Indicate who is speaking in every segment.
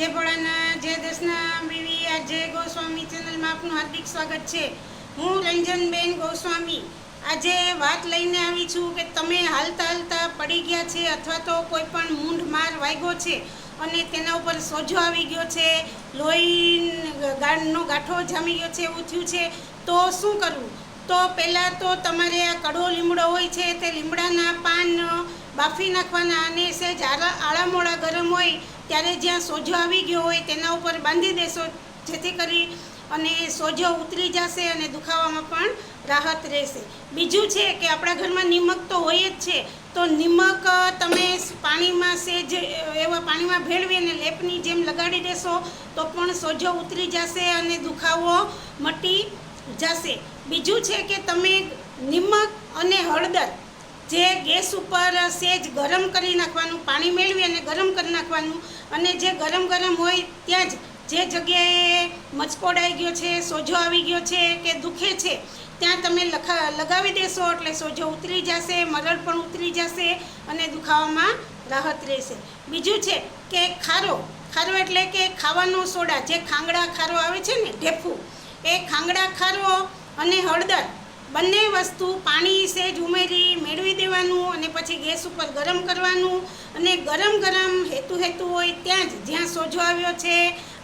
Speaker 1: જય ભોળાના જય દસના બીવી આજે ગોસ્વામી ચેનલમાં આપનું હાર્દિક સ્વાગત છે. હું રંજનબેન ગોસ્વામી. આજે વાત લઈને આવી છું કે તમે હાલતા હાલતા પડી ગયા છે અથવા તો કોઈ પણ મૂંઢ માર વાગ્યો છે અને તેના ઉપર સોજો આવી ગયો છે લોહી ગાંઠનો ગાંઠો જામી ગયો છે એવું થયું છે, તો શું કરવું? તો પહેલાં તો તમારે આ કડો લીમડો હોય છે તે લીમડાના પાન બાફી નાખવાના અને સહેજ આળા આળામોળા ગરમ હોય ત્યારે જ્યાં સોજો આવી ગયો હોય તેના ઉપર બાંધી દેશો, જેથી કરી અને સોજો ઉતરી જશે અને દુખાવામાં પણ રાહત રહેશે. બીજું છે કે આપણા ઘરમાં નિમક તો હોય જ છે, તો નિમક તમે પાણીમાં સેજ એવા પાણીમાં ભેળવી અને લેપની જેમ લગાડી દેશો, તો પણ સોજો ઉતરી જશે અને દુખાવો મટી જશે. બીજું છે કે તમે નિમક અને હળદર જે ગેસ ઉપર સેજ ગરમ કરી નાખવાનું, પાણી મેળવી અને ગરમ કરી નાખવાનું અને જે ગરમ ગરમ હોય ત્યાં જ જે જગ્યાએ મચકોડાઈ ગયો છે, સોજો આવી ગયો છે કે દુખે છે, ત્યાં તમે લખા, લગાવી દેશો એટલે સોજો ઉતરી જશે, મરડ પણ ઉતરી જશે અને દુખાવામાં રાહત રહેશે. બીજું છે કે ખારો ખારો એટલે કે ખાવાનો સોડા, જે ખાંગડા ખારો આવે છે ને, ઢેફું, એ ખાંગડા ખારો અને હળદર બંને વસ્તુ પાણી, સેજ ઉમેરી, મેળવી દેવાનું અને પછી ગેસ ઉપર ગરમ કરવાનું. અને ગરમ ગરમ હેતુ હેતુ હોય ત્યાં જ જ્યાં સોજો આવ્યો છે,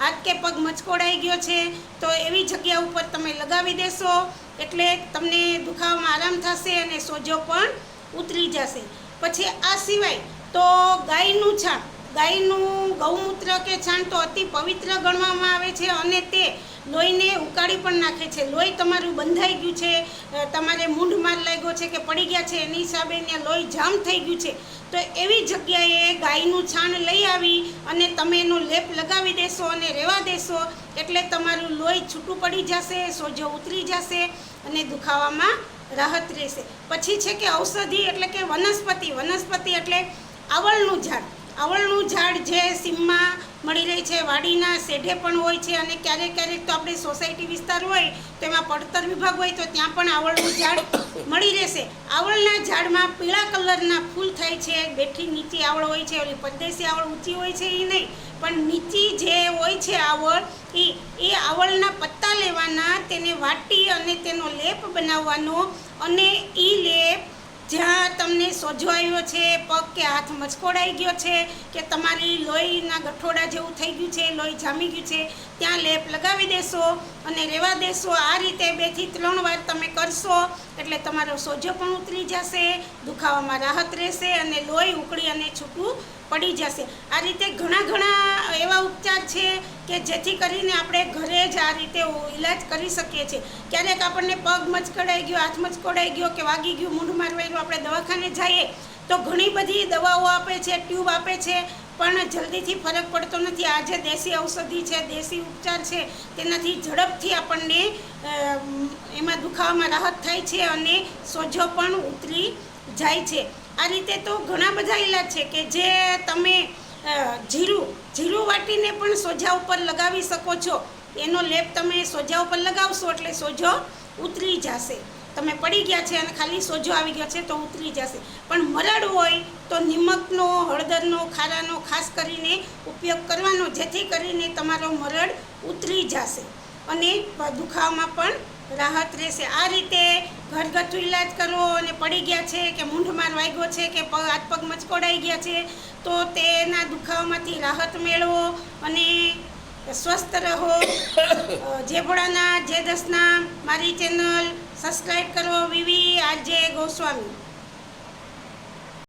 Speaker 1: હાથ કે પગ મચકોડાઈ ગયો છે, તો એવી જગ્યા ઉપર તમે લગાવી દેશો. એટલે તમને દુખાવામાં આરામ થશે અને સોજો પણ ઉતરી જશે. પછી આ સિવાય તો ગાયનું છાણ ગાયનું ગૌમૂત્ર કે છાણ તો અતિ પવિત્ર ગણવામાં આવે છે અને તે લોહીને ઉકાળી પણ નાખે છે. લોહી તમારું બંધાઈ ગયું છે તમારે મૂંઢ માર લાગ્યો છે કે પડી ગયા છે, એની હિસાબે ત્યાં લોહી જામ થઈ ગયું છે. તો એવી જગ્યાએ ગાયનું છાણ લઈ આવી અને તમે એનો લેપ લગાવી દેશો અને રહેવા દેશો, એટલે તમારું લોહી છૂટું પડી જશે, સોજો ઉતરી જશે અને દુખાવામાં રાહત રહેશે. પછી છે કે ઔષધિ એટલે કે વનસ્પતિ વનસ્પતિ એટલે આવળનું ઝાડ. આવળનું ઝાડ જે સીમમાં મળી રહી છે, વાડીના શેઢે પણ હોય છે અને ક્યારેક ક્યારેક તો આપણે સોસાયટી વિસ્તાર હોય, તો એમાં પડતર વિભાગ હોય, તો ત્યાં પણ આવળનું ઝાડ મળી રહેશે. આવળના ઝાડમાં પીળા કલરના ફૂલ થાય છે, બેઠી નીચી આવળ હોય છે, ઓલી પરદેશી આવળ ઊંચી હોય છે એ નહીં, પણ નીચી જે હોય છે આવળ એ એ આવળના પત્તા લેવાના, તેને વાટી અને તેનો લેપ બનાવવાનો અને એ લેપ જ્યાં તમને સોજો આવ્યો છે, પગ કે હાથ મચકોડાઈ ગયો છે, કે તમારી લોહીના ગઠોડા જેવું થઈ ગયું છે, લોહી જામી ગયું છે, ત્યાં લેપ લગાવી દેશો અને રહેવા દેશો. આ રીતે બેથી ત્રણ વાર તમે કરશો, એટલે તમારો સોજો પણ ઉતરી જશે, દુખાવામાં રાહત રહેશે અને લોહી ઉકળી અને છૂટું પડી જશે. આ રીતે ઘણા ઘણા એવા ઉપચાર છે કે જેથી કરીને આપણે ઘરે જ આ રીતે ઈલાજ કરી શકીએ છીએ. ક્યારેક આપણને પગ મચકડાઈ ગયો, હાથ મચકોડાઈ ગયો કે વાગી ગયું, મૂંઢ આપણે દવાખાને જઈએ તો ઘણી બધી દવાઓ આપે છે ટ્યુબ આપે છે, પણ જલ્દીથી ફરક પડતો નથી. આ જે દેશી ઔષધિ છે, દેશી ઉપચાર છે, તેનાથી ઝડપથી આપણને એમાં દુખાવામાં રાહત થાય છે અને સોજો પણ ઉતરી જાય છે. આ રીતે તો ઘણા બધા ઈલાજ છે કે જે તમે જીરું જીરું વાટીને પણ સોજા ઉપર લગાવી શકો છો. એનો લેપ તમે સોજા ઉપર લગાવશો એટલે સોજો ઉતરી જશે. તમે પડી ગયા છે અને ખાલી સોજો આવી ગયો છે તો ઉતરી જશે. પણ મરડ હોય તો નિમકનો, હળદરનો, ખારાનો ખાસ કરીને ઉપયોગ કરવાનો, જેથી કરીને તમારો મરડ ઉતરી જશે. અને દુખાવામાં પણ રાહત રહેશે. આ રીતે ઘરગથ્થુ ઈલાજ કરવો અને પડી ગયા છે કે મૂંઢમાર વાગ્યો છે કે પગ હાથ પગ મચકોડાઈ ગયા છે, તો તેના દુખાવામાંથી રાહત મેળવો અને સ્વસ્થ રહો. જે ભોળાના જે દસના મારી ચેનલ સબસ્ક્રાઈબ કરો વિવી આજે ગોસ્વામી.